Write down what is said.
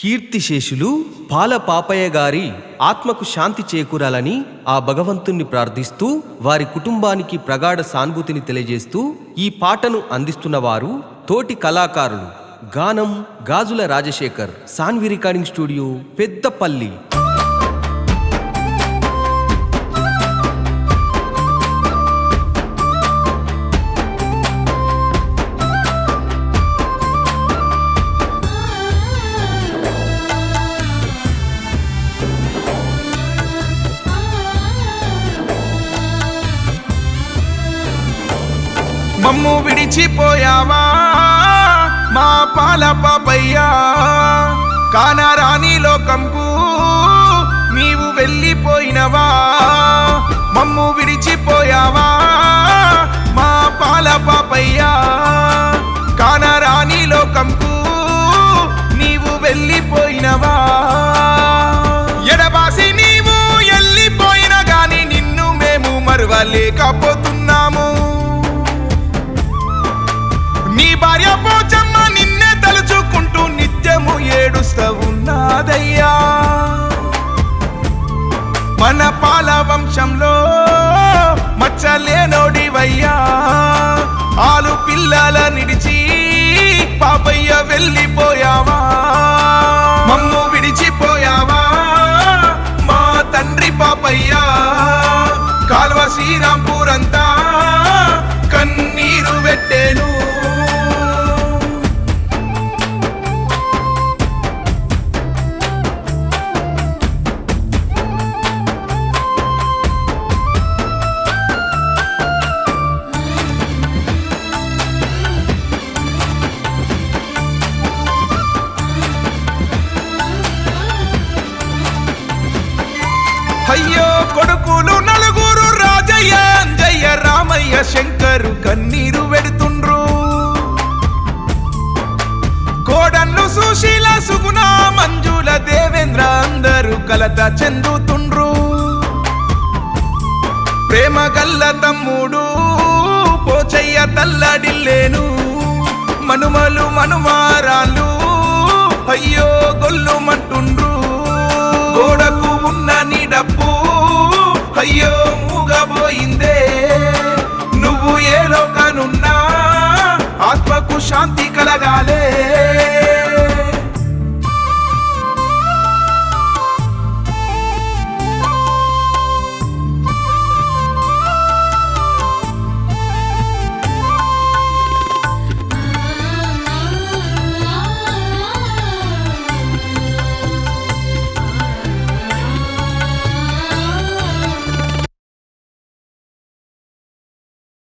కీర్తిశేషులు పాల పాపయ్య గారి ఆత్మకు శాంతి చేకూరాలని ఆ భగవంతుణ్ణి ప్రార్థిస్తూ వారి కుటుంబానికి ప్రగాఢ సానుభూతిని తెలియజేస్తూ ఈ పాటను అందిస్తున్న వారు తోటి కళాకారులు గానం Gajula Rajasekhar. Saanvi recording studio Peddapalli. మమ్ము విడిచిపోయావా? మా పాల పాపయ్యా కానరాని లోకంకు నీవు వెళ్ళిపోయినవా? మమ్ము విడిచిపోయావా? మా పాల పాపయ్యా కానరాని లోకంకు నీవు వెళ్ళిపోయినవా? ఎడబాసి నీవు వెళ్ళిపోయిన గాని నిన్ను మేము మరవలేకపోతున్నాము నీ భార్య పోచమ్మ నిన్నే తలుచుకుంటూ నిత్యము ఏడుస్తూ ఉన్నదయ్యా. మన పాల వంశంలో మచ్చలేనోడివయ్యా. ఆలు పిల్లల నిడిచి పాపయ్య వెళ్ళిపోయావా? మమ్ము విడిచిపోయావా? మా తండ్రి పాపయ్యా కాల్వ శ్రీరాంపూర్ అంతా కన్నీరు పెట్టేను. అయ్యో కొడుకులు నలుగురు రాజయ్య అంజయ్య రామయ్య శంకరు కన్నీరు వెడుతుండ్రు కోడన్ను సుశీల సుగుణ మంజుల దేవేంద్ర అందరూ కలత చెందుతుండ్రు. ప్రేమ గల్ల తమ్ముడు పోచయ్య తల్లడిల్లేను. మనుమలు మనుమారాలు అయ్యో గొల్లు డబ్బు అయ్యో మూగబోయిందే. నువ్వు ఏ లోకనున్నా ఆత్మకు శాంతి కలగాలే.